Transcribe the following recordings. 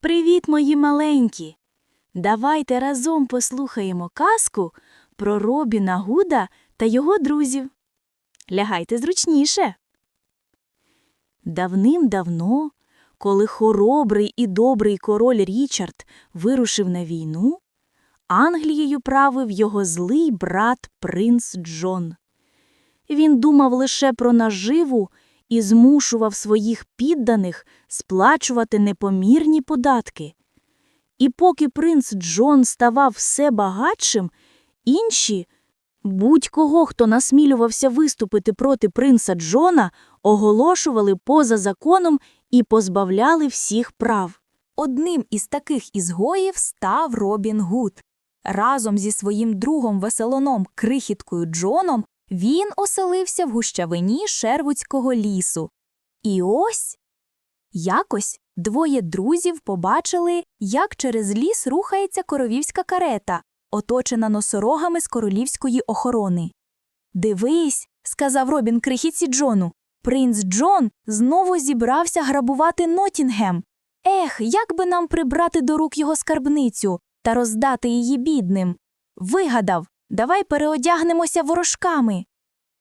Привіт, мої маленькі! Давайте разом послухаємо казку про Робіна Гуда та його друзів. Лягайте зручніше. Давним-давно, коли хоробрий і добрий король Річард вирушив на війну, Англією правив його злий брат принц Джон. Він думав лише про наживу і змушував своїх підданих сплачувати непомірні податки. І поки принц Джон ставав все багатшим, інші, будь-кого, хто насмілювався виступити проти принца Джона, оголошували поза законом і позбавляли всіх прав. Одним із таких ізгоїв став Робін Гуд. Разом зі своїм другом веселоном крихіткою Джоном він оселився в гущавині Шервудського лісу. І ось якось двоє друзів побачили, як через ліс рухається коровівська карета, оточена носорогами з королівської охорони. Дивись, сказав Робін крихітці Джону. Принц Джон знову зібрався грабувати Нотінгем. Ех, як би нам прибрати до рук його скарбницю та роздати її бідним. Вигадав, давай переодягнемося ворожками.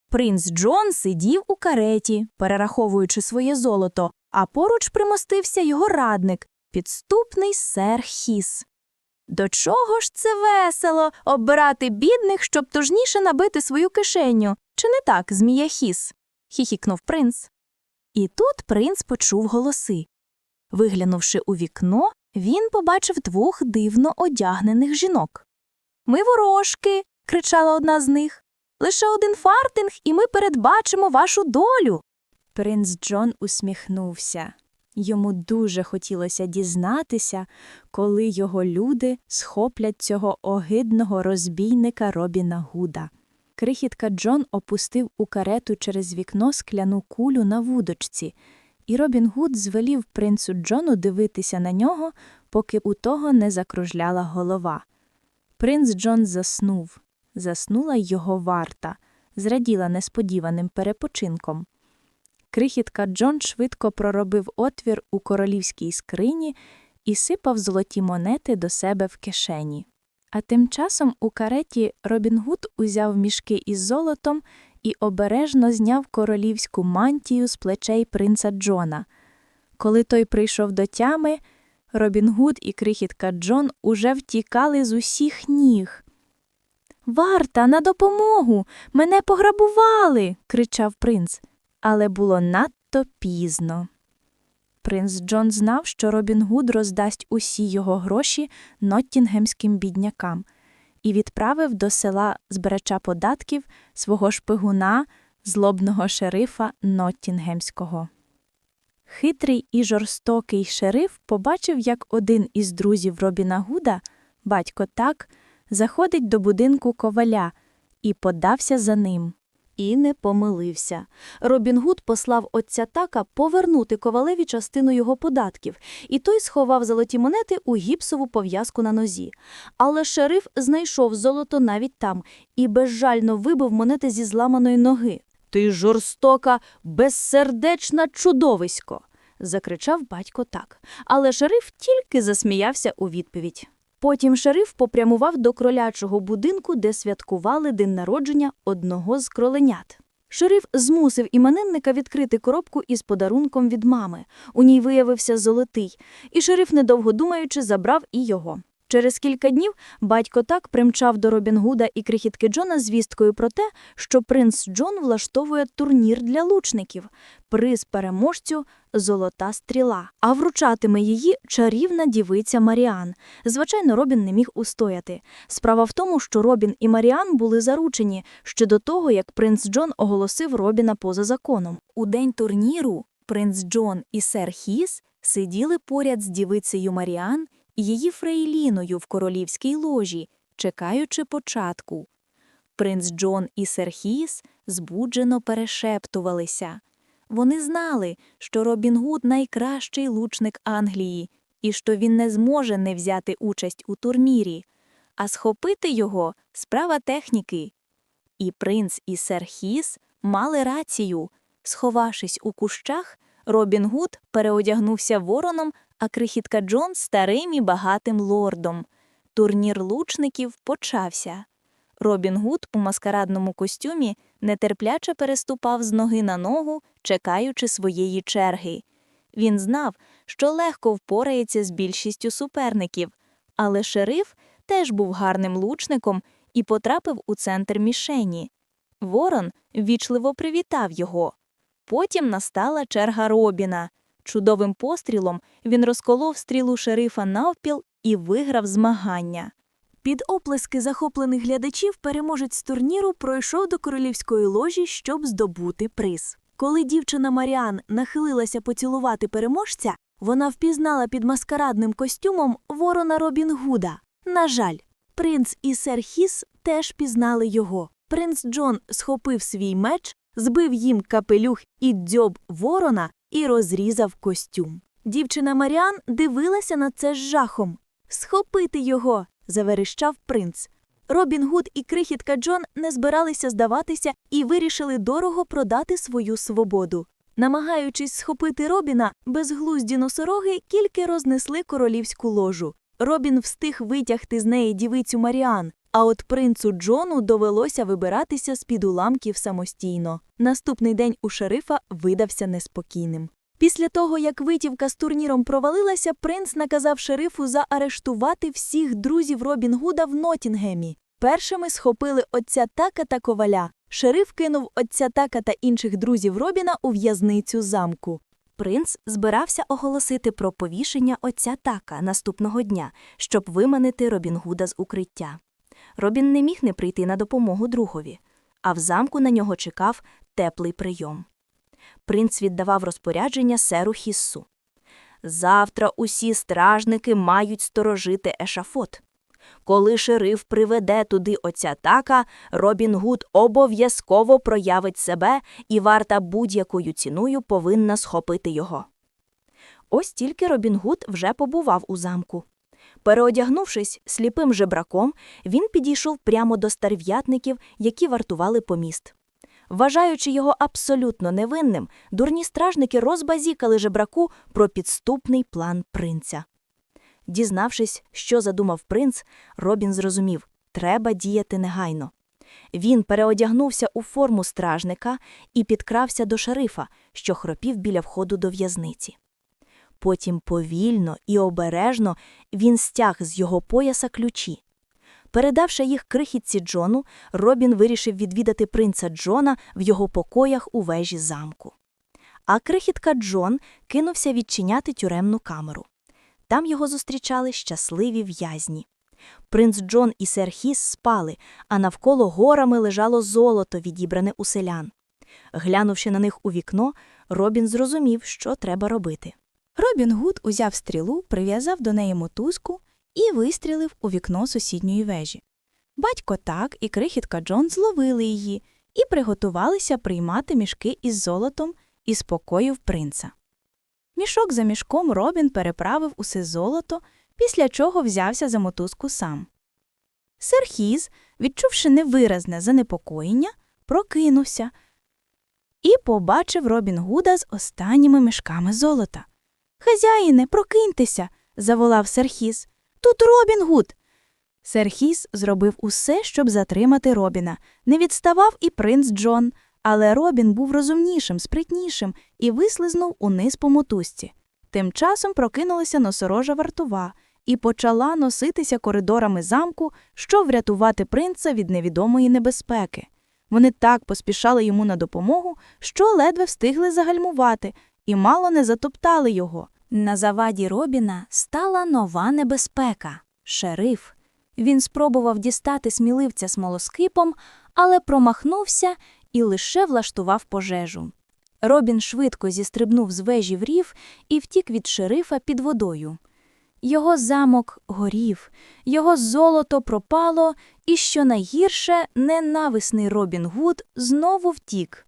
Принц Джон сидів у кареті, перераховуючи своє золото, а поруч примостився його радник, підступний сер Хіс. До чого ж це весело обирати бідних, щоб тужніше набити свою кишеню? Чи не так, змія Хіс? хіхікнув принц. І тут принц почув голоси. Виглянувши у вікно, він побачив двох дивно одягнених жінок. Ми ворожки. Кричала одна з них. Лише один фартинг, і ми передбачимо вашу долю. Принц Джон усміхнувся. Йому дуже хотілося дізнатися, коли його люди схоплять цього огидного розбійника Робіна Гуда. Крихітка Джон опустив у карету через вікно скляну кулю на вудочці, і Робін Гуд звелів принцу Джону дивитися на нього, поки у того не закружляла голова. Принц Джон заснув. Заснула його варта, зраділа несподіваним перепочинком. Крихітка Джон швидко проробив отвір у королівській скрині і сипав золоті монети до себе в кишені. А тим часом у кареті Робін Гуд узяв мішки із золотом і обережно зняв королівську мантію з плечей принца Джона. Коли той прийшов до тями, Робін Гуд і крихітка Джон уже втікали з усіх ніг. Варта, на допомогу! Мене пограбували. кричав принц. Але було надто пізно. Принц Джон знав, що Робін Гуд роздасть усі його гроші ноттінгемським біднякам і відправив до села збирача податків свого шпигуна, злобного шерифа Ноттінгемського. Хитрий і жорстокий шериф побачив, як один із друзів Робіна Гуда, батько так, заходить до будинку коваля і подався за ним. І не помилився. Робін Гуд послав отця така повернути ковалеві частину його податків, і той сховав золоті монети у гіпсову пов'язку на нозі. Але шериф знайшов золото навіть там і безжально вибив монети зі зламаної ноги. Ти жорстока, безсердечна чудовисько. закричав батько так. Але шериф тільки засміявся у відповідь. Потім шериф попрямував до кролячого будинку, де святкували день народження одного з кроленят. Шериф змусив іменинника відкрити коробку із подарунком від мами. У ній виявився золотий, і шериф, недовго думаючи, забрав і його. Через кілька днів батько так примчав до Робін Гуда і крихітки Джона з вісткою про те, що принц Джон влаштовує турнір для лучників. Приз переможцю золота стріла, а вручатиме її чарівна дівиця Маріан. Звичайно, Робін не міг устояти. Справа в тому, що Робін і Маріан були заручені ще до того, як принц Джон оголосив Робіна поза законом. У день турніру принц Джон і сер Хіс сиділи поряд з дівицею Маріан її фрейліною в королівській ложі, чекаючи початку. Принц Джон і сер Хіс збуджено перешептувалися. Вони знали, що Робін Гуд найкращий лучник Англії і що він не зможе не взяти участь у турнірі, а схопити його справа техніки. І принц і сер Хіс мали рацію. Сховавшись у кущах, Робін Гуд переодягнувся вороном, а крихітка Джон старим і багатим лордом. Турнір лучників почався. Робін Гуд у маскарадному костюмі нетерпляче переступав з ноги на ногу, чекаючи своєї черги. Він знав, що легко впорається з більшістю суперників, але шериф теж був гарним лучником і потрапив у центр мішені. Ворон ввічливо привітав його. Потім настала черга Робіна. Чудовим пострілом він розколов стрілу шерифа навпіл і виграв змагання. Під оплески захоплених глядачів переможець турніру пройшов до королівської ложі, щоб здобути приз. Коли дівчина Маріан нахилилася поцілувати переможця, вона впізнала під маскарадним костюмом ворона Робін Гуда. На жаль, принц і сер Хіс теж пізнали його. Принц Джон схопив свій меч, збив їм капелюх і дзьоб ворона і розрізав костюм. Дівчина Маріан дивилася на це з жахом. Схопити його. заверещав принц. Робін Гуд і крихітка Джон не збиралися здаватися і вирішили дорого продати свою свободу. Намагаючись схопити Робіна, безглузді носороги кільки рознесли королівську ложу. Робін встиг витягти з неї дівицю Маріан, а от принцу Джону довелося вибиратися з-під уламків самостійно. Наступний день у шерифа видався неспокійним. Після того, як витівка з турніром провалилася, принц наказав шерифу заарештувати всіх друзів Робін Гуда в Нотінгемі. Першими схопили отця Така та коваля. Шериф кинув отця Така та інших друзів Робіна у в'язницю замку. Принц збирався оголосити про повішення отця Така наступного дня, щоб виманити Робін Гуда з укриття. Робін не міг не прийти на допомогу другові, а в замку на нього чекав теплий прийом. Принц віддавав розпорядження серу Хіссу. Завтра усі стражники мають сторожити ешафот. Коли шериф приведе туди отця така, Робін Гуд обов'язково проявить себе, і варта будь-якою ціною повинна схопити його. Ось тільки Робін Гуд вже побував у замку. Переодягнувшись сліпим жебраком, він підійшов прямо до старв'ятників, які вартували поміст. Вважаючи його абсолютно невинним, дурні стражники розбазікали жебраку про підступний план принця. Дізнавшись, що задумав принц, Робін зрозумів треба діяти негайно. Він переодягнувся у форму стражника і підкрався до шерифа, що хропів біля входу до в'язниці. Потім повільно і обережно він стяг з його пояса ключі. Передавши їх крихітці Джону, Робін вирішив відвідати принца Джона в його покоях у вежі замку. А крихітка Джон кинувся відчиняти тюремну камеру. Там його зустрічали щасливі в'язні. Принц Джон і сер Хіс спали, а навколо горами лежало золото, відібране у селян. Глянувши на них у вікно, Робін зрозумів, що треба робити. Робін Гуд узяв стрілу, прив'язав до неї мотузку і вистрілив у вікно сусідньої вежі. Батько так і крихітка Джон зловили її і приготувалися приймати мішки із золотом із покоїв принца. Мішок за мішком Робін переправив усе золото, після чого взявся за мотузку сам. Сер Хіз, відчувши невиразне занепокоєння, прокинувся і побачив Робін Гуда з останніми мішками золота. Хазяїне, прокиньтеся, заволав Серхіс. Тут Робін Гуд. Серхіс зробив усе, щоб затримати Робіна. Не відставав і принц Джон, але Робін був розумнішим, спритнішим і вислизнув униз по мотузці. Тим часом прокинулася носорожа вартова і почала носитися коридорами замку, щоб врятувати принца від невідомої небезпеки. Вони так поспішали йому на допомогу, що ледве встигли загальмувати і мало не затоптали його. На заваді Робіна стала нова небезпека шериф. Він спробував дістати сміливця смолоскипом, але промахнувся і лише влаштував пожежу. Робін швидко зістрибнув з вежі в рів і втік від шерифа під водою. Його замок горів, його золото пропало, і, що найгірше, ненависний Робін Гуд знову втік.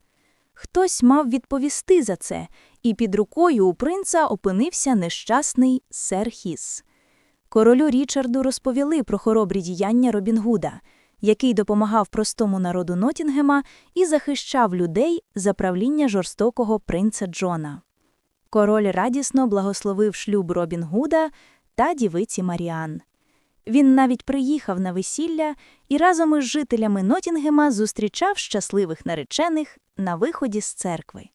Хтось мав відповісти за це, і під рукою у принца опинився нещасний сер Хіс. Королю Річарду розповіли про хоробрі діяння Робін Гуда, який допомагав простому народу Нотінгема і захищав людей за правління жорстокого принца Джона. Король радісно благословив шлюб Робін Гуда та дівиці Маріан. Він навіть приїхав на весілля і разом із жителями Нотінгема зустрічав щасливих наречених на виході з церкви.